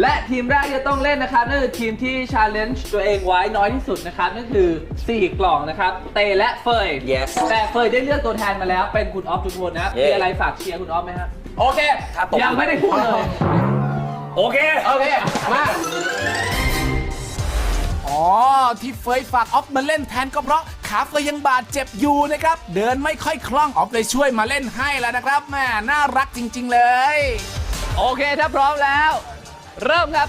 และทีมแรกที่จะต้องเล่นนะครับนั่นคือทีมที่ชาเลนจ์ตัวเองไว้น้อยที่สุดนะครับนั่นคือ 4 กล่องนะครับ เตและเฟย Yes แต่เฟยได้เลือกตัวแทนมาแล้ว เป็นคุณออฟทุกคนนะครับเย้มีอะไรฝากเชียร์คุณออฟไหมครับโอเค ครับผม ยังไม่ได้พูดเลยโอเค โอเค มา อ๋อ ที่เฟยฝากออฟมาเล่นแทนก็เพราะขาเฟยยังบาดเจ็บอยู่นะครับ เดินไม่ค่อยคล่องออฟเลยช่วยมาเล่นให้แล้วนะครับแม่น่ารักจริง ๆ เลย โอเคถ้าพร้อมแล้ว เริ่มครับ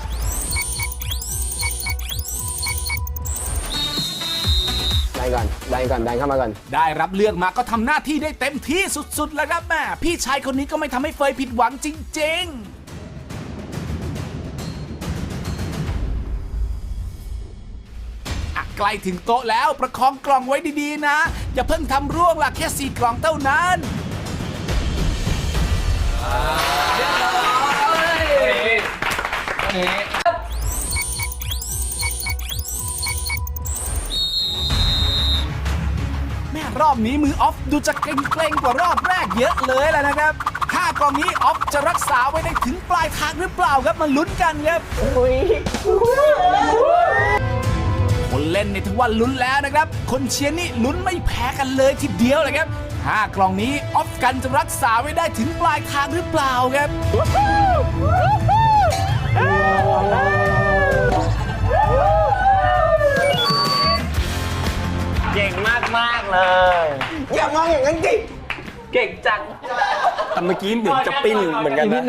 ดันก่อนดันก่อนดันเข้ามาก่อน ได้รับเลือกมาก็ทำหน้าที่ได้เต็มที่สุดๆ แล้วครับแม่พี่ชายคนนี้ก็ไม่ทำให้เฟยผิดหวังจริง ๆอะใกล้ถึงโต๊ะแล้วประคองกล่องไว้ดีๆนะ อย่าเพิ่งทำร่วงล่ะแค่สี่กล่องเท่านั้น แม่รอบนี้มือออฟดูจะเกรงๆกว่ารอบแรกเยอะเลยแหละนะครับห้ากลองนี้ออฟจะรักษาไว้ได้ถึงปลายทางหรือเปล่าครับมาลุ้นกันครับคนเล่นในทั้งวันลุ้นแล้วนะครับ คนเชียร์นี่ลุ้นไม่แพ้กันเลยทีเดียวเลยครับห้ากล่องนี้ออฟกันจะรักษาไว้ได้ถึงปลายทางหรือเปล่าครับ เก่งมากมากๆเลย อย่ามองอย่างนั้นสิเก่งจัง แต่เมื่อกี้เหมือนจะปิ้นเหมือนกันนะ